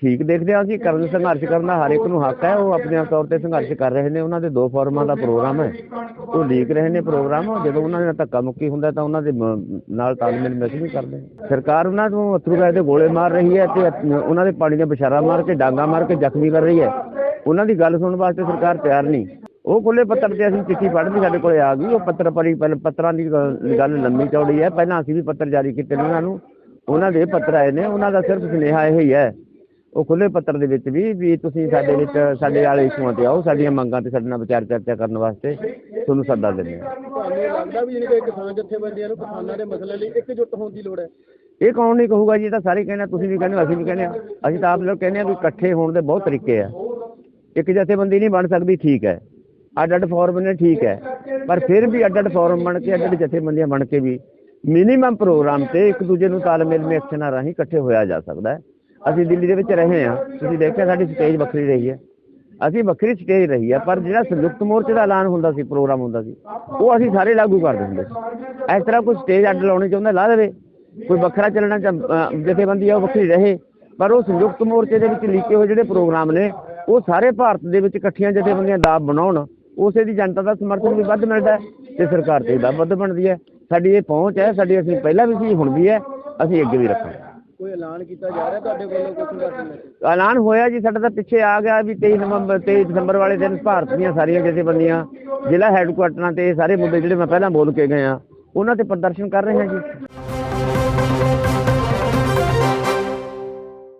ਠੀਕ ਦੇਖਦੇ ਹਾਂ ਅਸੀਂ ਕਰਨ ਸੰਘਰਸ਼ ਕਰਨ ਦਾ ਹਰ ਇੱਕ ਨੂੰ ਹੱਕ ਹੈ, ਉਹ ਆਪਣੇ ਤੌਰ ਤੇ ਸੰਘਰਸ਼ ਕਰ ਰਹੇ ਨੇ, ਉਹਨਾਂ ਦੇ ਦੋ ਫੋਰਮਾਂ ਦਾ ਪ੍ਰੋਗਰਾਮ ਹੈ। ਉਹ ਲੀਕ ਰਹੇ ਨੇ ਪ੍ਰੋਗਰਾਮ, ਜਦੋਂ ਉਹਨਾਂ ਦਾ ਧੱਕਾ ਮੁੱਕੀ ਹੁੰਦਾ ਤਾਂ ਉਹਨਾਂ ਦੇ ਨਾਲ ਤਾਲਮੇਲ ਮਿਸ ਵੀ ਕਰਦੇ ਸਰਕਾਰ ਉਹਨਾਂ ਨੂੰ ਅਥਰੂ ਗੈਸ ਦੇ ਗੋਲੇ ਮਾਰ ਰਹੀ ਹੈ ਤੇ ਉਹਨਾਂ ਦੇ ਪਾਣੀ ਦੀਆਂ ਬਸ਼ਾਰਾ ਮਾਰ ਕੇ, ਡਾਂਗਾ ਮਾਰ ਕੇ ਜ਼ਖਮੀ ਕਰ ਰਹੀ ਹੈ। ਉਹਨਾਂ ਦੀ ਗੱਲ ਸੁਣਨ ਵਾਸਤੇ ਸਰਕਾਰ ਤਿਆਰ ਨਹੀਂ। ਉਹ ਖੁੱਲੇ ਪੱਤਰ ਤੇ ਅਸੀਂ ਚਿੱਠੀ ਪੜ੍ਹਨੀ ਸਾਡੇ ਕੋਲੇ ਆ ਗਈ, ਉਹ ਪੱਤਰ ਪਰੀ ਪੱਤਰਾਂ ਦੀ ਗੱਲ ਲੰਮੀ ਚੌੜੀ ਹੈ। ਪਹਿਲਾਂ ਅਸੀਂ ਵੀ ਪੱਤਰ ਜਾਰੀ ਕੀਤੇ ਨੇ ਉਹਨਾਂ ਨੂੰ। ਉਹਨਾਂ ਦੇ ਪੱਤਰ ਆਏ ਨੇ, ਉਹਨਾਂ ਦਾ ਸਿਰਫ ਸੁਨੇਹਾ ਇਹ ਹੀ ਹੈ ਉਹ ਖੁੱਲੇ ਪੱਤਰ ਦੇ ਵਿੱਚ ਵੀ ਵੀ ਤੁਸੀਂ ਸਾਡੇ ਵਿੱਚ ਸਾਡੇ ਵਾਲੇ ਇਸ਼ੂਆਂ ਤੇ ਆਓ ਸਾਡੀਆਂ ਮੰਗਾਂ ਤੇ ਸਾਡੇ ਨਾਲ ਵਿਚਾਰ ਚਰਚਾ ਕਰਨ ਵਾਸਤੇ ਤੁਹਾਨੂੰ ਸੱਦਾ ਦਿੰਦੇ ਹਾਂ। ਤੁਹਾਨੂੰ ਲੱਗਦਾ ਵੀ ਜਿਹੜੇ ਕਿਸਾਨ ਜਥੇਬੰਦੀਆਂ ਨੂੰ ਕਿਸਾਨਾਂ ਦੇ ਮਸਲੇ ਲਈ ਇਕਜੁੱਟ ਹੋਣ ਦੀ ਲੋੜ ਹੈ। ਇਹ ਕੌਣ ਨਹੀਂ ਕਹੂਗਾ ਜੀ ਇਹ ਤਾਂ ਸਾਰੇ ਕਹਿੰਦੇ ਤੁਸੀਂ ਵੀ ਕਹਿੰਦੇ ਅਸੀਂ ਵੀ ਕਹਿੰਦੇ ਆ ਅਸੀਂ ਤਾਂ ਆਪ ਲੋਕ ਕਹਿੰਦੇ ਆ ਵੀ ਇਕੱਠੇ ਹੋਣ ਦੇ ਬਹੁਤ ਤਰੀਕੇ ਆ। ਇੱਕ ਜਥੇਬੰਦੀ ਨਹੀਂ ਬਣ ਸਕਦੀ ਠੀਕ ਹੈ। ਅੱਡ ਅੱਡ ਫੋਰਮ ਨੇ ਠੀਕ ਹੈ। ਪਰ ਫਿਰ ਵੀ ਅੱਡ ਅੱਡ ਫੋਰਮ ਬਣ ਕੇ ਅੱਡ ਅੱਡ ਜਥੇਬੰਦੀਆਂ ਬਣ ਕੇ ਵੀ ਮਿਨੀਮਮ ਪ੍ਰੋਗਰਾਮ ਤੇ ਇੱਕ ਦੂਜੇ ਨੂੰ ਤਾਲਮੇਲ ਮੇਲ ਐਕਸ਼ਨਾਂ ਰਾਹੀਂ ਇਕੱਠੇ ਹੋਇਆ ਜਾ ਸਕਦਾ ਹੈ। ਅਸੀਂ ਦਿੱਲੀ ਦੇ ਵਿੱਚ ਰਹੇ ਹਾਂ। ਤੁਸੀਂ ਦੇਖਿਆ ਸਾਡੀ ਸਟੇਜ ਵੱਖਰੀ ਰਹੀ ਹੈ। ਅਸੀਂ ਵੱਖਰੀ ਸਟੇਜ ਰਹੀ ਹੈ, ਪਰ ਜਿਹੜਾ ਸੰਯੁਕਤ ਮੋਰਚੇ ਦਾ ਐਲਾਨ ਹੁੰਦਾ ਸੀ, ਪ੍ਰੋਗਰਾਮ ਹੁੰਦਾ ਸੀ, ਉਹ ਅਸੀਂ ਸਾਰੇ ਲਾਗੂ ਕਰ ਦਿੰਦੇ ਸੀ। ਇਸ ਤਰ੍ਹਾਂ ਕੋਈ ਸਟੇਜ ਅੱਡ ਲਾਉਣੀ ਚਾਹੁੰਦਾ ਲਾ ਦੇਵੇ, ਕੋਈ ਵੱਖਰਾ ਚੱਲਣਾ ਚਾਹ- ਜਥੇਬੰਦੀ ਆ, ਉਹ ਵੱਖਰੀ ਰਹੇ। ਪਰ ਉਹ ਸੰਯੁਕਤ ਮੋਰਚੇ ਦੇ ਵਿੱਚ ਲਿਖੇ ਹੋਏ ਜਿਹੜੇ ਪ੍ਰੋਗਰਾਮ ਨੇ, ਉਹ ਸਾਰੇ ਭਾਰਤ ਦੇ ਵਿੱਚ ਇਕੱਠੀਆਂ ਜਥੇਬੰਦੀਆਂ ਦਾ ਬਣਾਉਣ, ਉਸੇ ਦੀ ਜਨਤਾ ਦਾ ਸਮਰਥਨ ਵੀ ਵੱਧ ਮਿਲਦਾ ਹੈ ਤੇ ਸਰਕਾਰ ਤੇ ਦਾ ਵੱਧ ਬਣਦੀ ਹੈ। ਸਾਡੀ ਇਹ ਪਹੁੰਚ ਹੈ, ਸਾਡੀ ਅਸੀਂ ਪਹਿਲਾਂ ਵੀ ਸੀ, ਹੁਣ ਵੀ ਹੈ, ਅਸੀਂ ਅੱਗੇ ਵੀ ਰੱਖਾਂਗੇ। ਕੋਈ ਐਲਾਨ ਕੀਤਾ ਜਾ ਰਿਹਾ ਤੁਹਾਡੇ ਵੱਲੋਂ ਕੋਈ ਸੰਘਰਸ਼ ਐਲਾਨ ਹੋਇਆ ਜੀ, ਸਾਡਾ ਤਾਂ ਪਿੱਛੇ ਆ ਗਿਆ ਵੀ 23 ਨਵੰਬਰ 23 ਦਸੰਬਰ ਵਾਲੇ ਦਿਨ ਭਾਰਤ ਦੀਆਂ ਸਾਰੀਆਂ ਜਥੇਬੰਦੀਆਂ, ਜ਼ਿਲ੍ਹਾ ਹੈੱਡਕੁਆਟਰਾਂ ਤੇ ਸਾਰੇ ਮੁੱਦੇ ਜਿਹੜੇ ਮੈਂ ਪਹਿਲਾਂ ਬੋਲ ਕੇ ਗਏ ਉਹਨਾਂ ਤੇ ਪ੍ਰਦਰਸ਼ਨ ਕਰ ਰਹੇ ਹਾਂ ਜੀ।